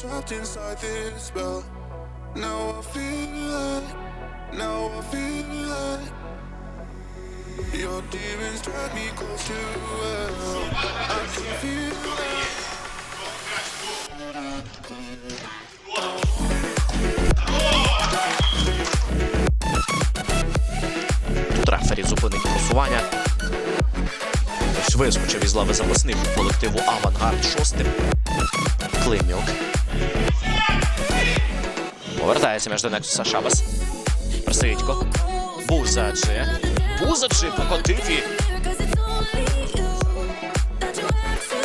trapped inside this spell. Now I feel like, now I feel like your demons drag me close to hell. I can feel. Тут зупинить просування. Вискочив із лави запасних у колективу Авангард шостим. Климюк. Повертається між до Нексуса Шабас. Просидько. Бузаджи. Бузаджи по контифі. Cause it's only you that you act to.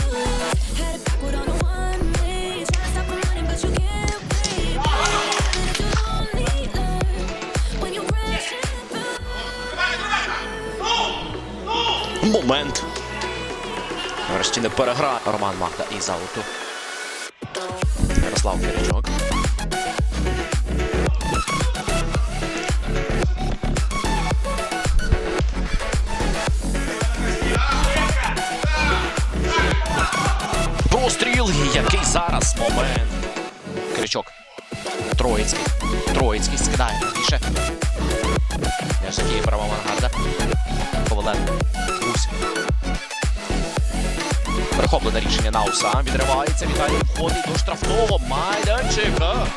Had it backward on a one way. Try to stop from running, but you can't wait. It's a lonely love when you crash and burn. Момент. Нарешті не перегра. Роман Магда із ауту. Ярослав Киричок. Постріл, який зараз момент. Крючок. Троїцький. Троїцький скидає. Я ж такий право Мангарда. Коваленко. Гусь. Перехоплене рішення Науса. Відривається. Віталій входить до штрафного майданчика.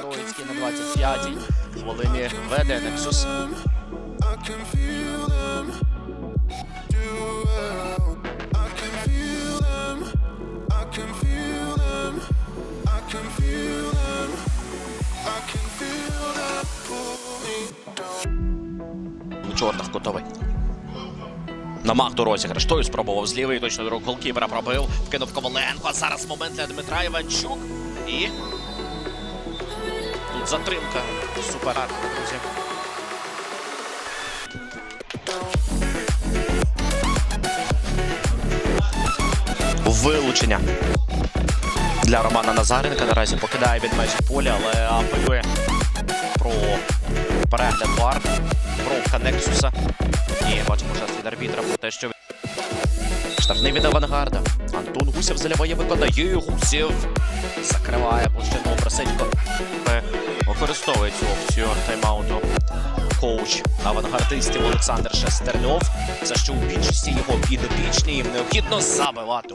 Троїцький на 25-й. Хвилині веде Нексус. Чорних котовий. На Магду розіграш. Той спробував з лівої, точно до рук голкіпера пробив. Вкинув Коваленко. Зараз момент для Дмитра Іванчук. І. Тут затримка. Супер, друзі. Вилучення для Романа Назаренка. Наразі покидає від межі поля, але апелює про перегляд вар, бровка Нексуса. І бачимо жест від арбітра про те, що штрафний від авангарда. Антон Гусєв заливає, виконає. Гусєв закриває площину Брасенько. Використовує цю опцію тайм-ауту. Коуч авангардистів Олександр Шестерньов. За що у більшості його підопічні їм необхідно забивати.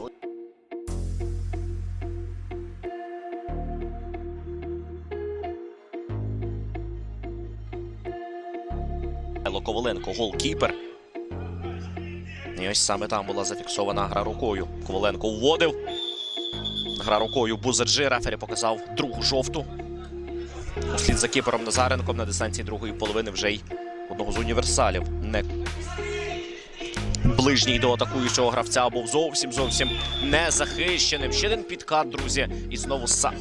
Михайло Коваленко, голкіпер. І ось саме там була зафіксована гра рукою. Коваленко вводив. Гра рукою Бузаджи. Рефері показав другу жовту. Услід за кіпером Назаренком на дистанції другої половини вже й одного з універсалів. Не ближній до атакуючого гравця був зовсім зовсім незахищеним. Ще один підкат, друзі. І знову са.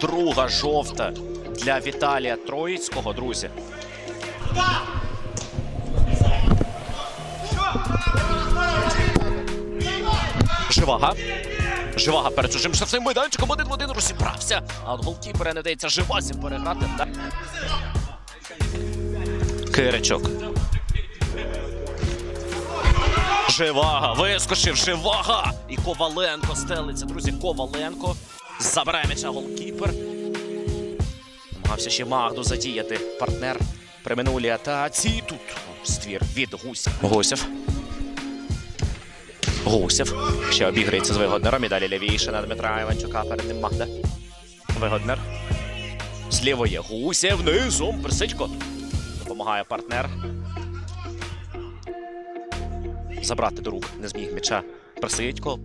Друга жовта для Віталія Троїцького, друзі. Живага. Живага перед чужим штрафним майданчиком один в один розібрався. А от голкіпера не дається живасі переграти. Киричок. Живага, вискочив, живага! І Коваленко стелиться, друзі. Коваленко. Забирає м'яча голкіпер. Намагався ще Магду задіяти. Партнер при минулій атаці. Тут ствір від Гуся. Гусєв. Гусєв. Ще обіграється з вигоднером. І далі лівіше на Дмитра Іванчука. Перед ним Магда. Вигоднер. Зліво є Гусєв. Низом. Присичко. Допомагає партнер. Забрати до рук не зміг м'яча. Присидько.